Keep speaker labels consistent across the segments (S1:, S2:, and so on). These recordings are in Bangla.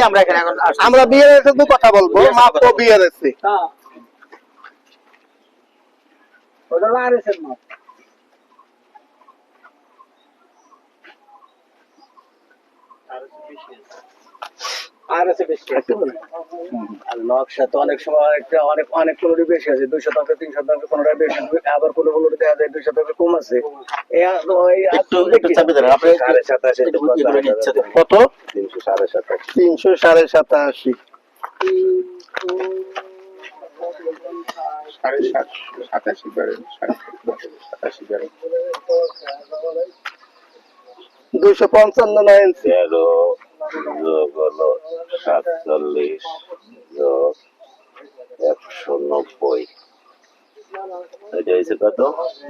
S1: আমরা এখানে এখন আসছি।
S2: আমরা বিয়ের শুধু কথা বলবো
S1: বিয়ের
S2: মাত্র
S1: কথা বলবো।
S2: বিয়ের এসে
S3: আর নকশা তো অনেক সময় অনেকটা অনেক অনেক কোনোটি বেশি আছে দুই শতাংশ তিন শতাংশ কোনোটা বেশি আবার কোনো কোনোটি দেখা যায় দুই শতাংশ কম আছে।
S1: একটু একটু একটু।
S2: কত?
S4: তিনশো সাড়ে সাতাশ
S2: তিনশো সাড়ে সাতাশি
S5: সাড়ে সাত সাতাশি করেন সাতাশি করেন
S2: দুইশো পঞ্চান্ন নয় ইঞ্চি
S4: তেরো যোগ হলো সাতচল্লিশ একশো নব্বই। এটা হয়েছে কত?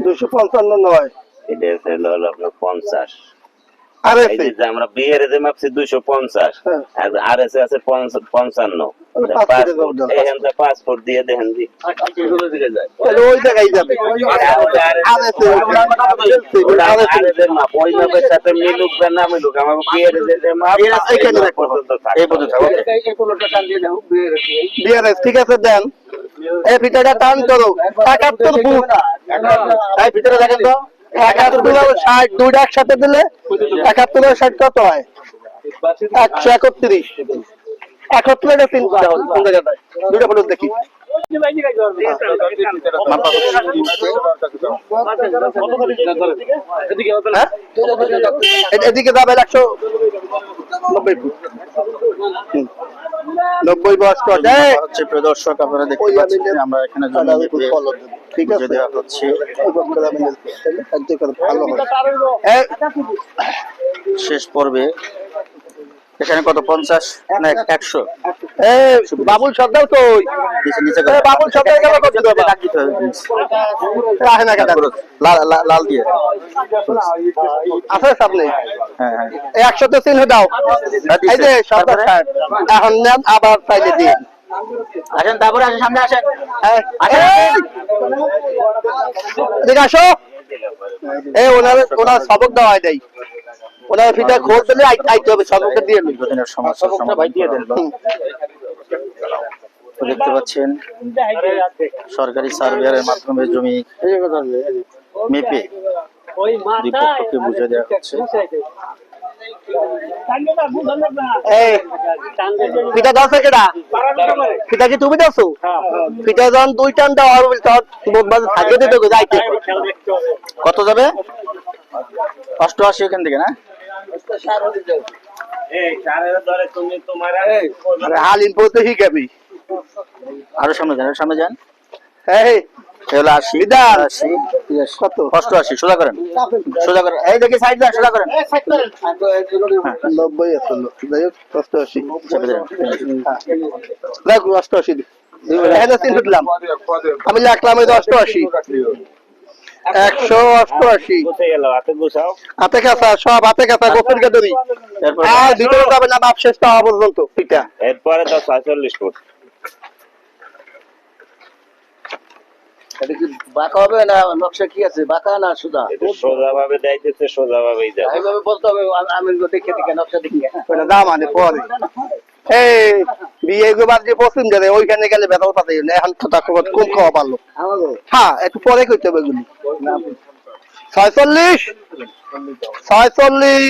S2: দুইশো পঞ্চান্ন নয়।
S4: এটা হলো আপনার পঞ্চাশ।
S2: আর
S4: আমরা বিহারে যে মাপছি দুইশো পঞ্চাশ
S2: হ্যাঁ।
S4: আর এস এ আছে পঞ্চান্ন। দিয়ে দেখেন জি।
S2: তাহলে ওই জায়গায় যাবে।
S4: ওই সাথে মিলুক বা না মিলুক আমার
S2: ঠিক আছে দেন। এই ফিটাটা টান করো। একাত্তর ফুট এই ভিতরে দেখেন তো। একাত্তর ষাট দুইটা একসাথে দিলে একাত্তর আর ষাট কত হয়? একশো একত্রিশ। তিন জায়গাটায় ফটো দেখি। হ্যাঁ? এদিকে যাবে একশো নব্বই ফুট। নব্বই বয়স
S1: হচ্ছে প্রিয় দর্শক আপনারা দেখতে পাচ্ছেন আমরা এখানে
S2: দেব। ঠিক আছে।
S1: দেওয়া হচ্ছে। শেষ পর্বে এখানে কত পঞ্চাশ না একশো
S2: বাবুল সর্দার এই, বাবুল সর্দার গেল কত না কেন?
S1: লাল দিয়ে।
S2: আছে সামনে
S1: হ্যাঁ হ্যাঁ।
S2: এই একশোতে চিহ্ন দাও।
S1: হ্যাঁ,
S2: এই যে সর্দার এখন নেন আবার চাইলে দিন।
S1: আসেন তারপরে আসেন সামনে আসেন।
S2: আসো। এই ওনার ওনার সবক দেওয়া হয় নাই। ওনার ফিটা খোঁজ দিলে আইতে হবে দিয়ে
S1: সমস্যা করে দিল।
S2: হুম।
S1: দেখতে পাচ্ছেন সরকারি সার্ভেয়ারের মাধ্যমে জমি মেপে দুই পক্ষকে বুঝে দেওয়া হচ্ছে।
S2: ফিটা দাও কেডা ফিটা কি তুমি দাও ফিটা যখন দুই টান দাও আর বাজে থাকে দিতে
S1: কত যাবে? অষ্টআশি এখান থেকে না?
S2: হালিম পড়তে শিখাবি।
S1: আরও সামনে যান সামনে যান।
S2: এই
S1: এগুলো আশি
S2: বিদান।
S1: আশি
S2: কত?
S1: অষ্টআশি সোজা করেন সোজা করেন। এই দেখি সাইড যান সোজা করেন।
S2: নব্বই আসলো যাই হোক অষ্টআশি
S1: চেপে
S2: দেখ অষ্টআশি এখানে আমি লাগলাম এই অষ্টআশি একশো অষ্টআশি।
S4: গুছে হাতে
S2: কাঁচা সব হাতে কাঁচা গোপের কাদরি আর ভিতরে যাবে না বাপ শেষ হওয়া পর্যন্ত। পিঠা
S4: এরপরে তো ছয়চল্লিশ ফুট।
S3: বাঁকা হবে না নকশা কি আছে? বাঁকা না সুদা
S4: সোজা? ভাবে দেখাইতেছে সোজা ভাবেই যাবে।
S3: এইভাবে বলতে হবে আমি দেখে দেখে নকশা দেখে।
S2: ওটা দাম আনে পরে। এই বিয়ে গোবার যে পশ্চিম যাবে ওইখানে গেলে বেতাল পাতে এখন কম খাওয়া পারল। হ্যাঁ একটু পরে করতে হবে এগুলি। ছয়চল্লিশ? ছয়চল্লিশ।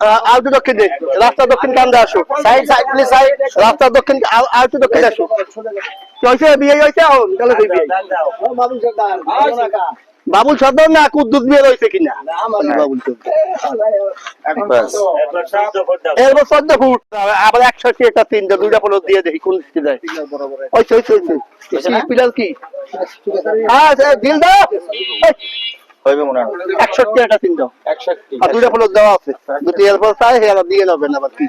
S2: আর একটু দক্ষিণ দে রাস্তা দক্ষিণ কান্দে আসো। রাস্তা দক্ষিণ আর একটু দক্ষিণ আসো। বিয়ে হয়েছে এখন। বিয়ে। বাবুল সর্দার না কুদ্দুস বিয়ে রয়েছে কিনা? বাবুল।
S4: এরপর চোদ্দ ফুট
S2: আবার একশো আশি একটা তিনটা দুইটা পনেরো দিয়ে দেখি কোন দিকে যায়। ওই পিলার কি? হ্যাঁ দিল দাও।
S1: হইবে মনে হয়।
S2: একষট্টি একটা তিন দাও। আর দুইটা পনেরো দেওয়া আছে। দুটি এরপর চাই আবার দিয়ে নেবেন আবার কি।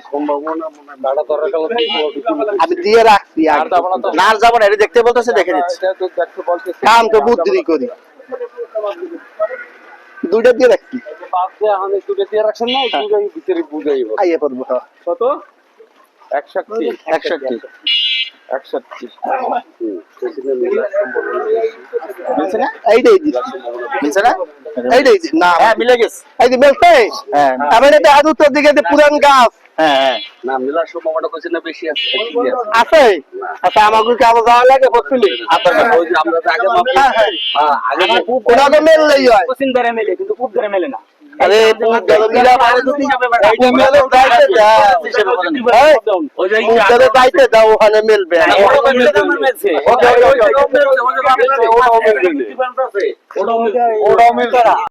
S2: আমি দিয়ে রাখছি।
S1: না আর যাব না এটা দেখতে বলতেছে দেখে দিচ্ছি
S2: কাম তো বুদ্ধি করি। দুইটা দিয়ে রাখছি। আইয়ে পড়ব হ্যাঁ।
S1: একষট্টি।
S5: একষট্টি।
S1: মিলছে
S2: এইটাই দিচ্ছি
S1: না?
S2: এইটাই না।
S1: হ্যাঁ মিলে গেছে।
S2: এই যে
S1: হ্যাঁ।
S2: আমি এটা হাত উত্তর দিকে পুরান গাছ।
S1: হ্যাঁ হ্যাঁ।
S3: না মেলার সম্ভাবনা করছে না বেশি আছে।
S2: আচ্ছা আমাকে কি আবার যাওয়া লাগে বসুলি?
S3: আপনার ওই যে আমরা যে আগে মাপি
S2: হ্যাঁ,
S3: আগে যে খুব-
S2: ওনাকে হয়।
S3: পশ্চিম ধারে মেলে কিন্তু পূব ধারে মেলে না।
S2: আরে পুরো জলমিলা পারে যদি এইটা মেলে যাইতে দাও
S3: ওই যে
S2: পুরো যাইতে দাও ওখানে মেলবে।
S3: মেলছে।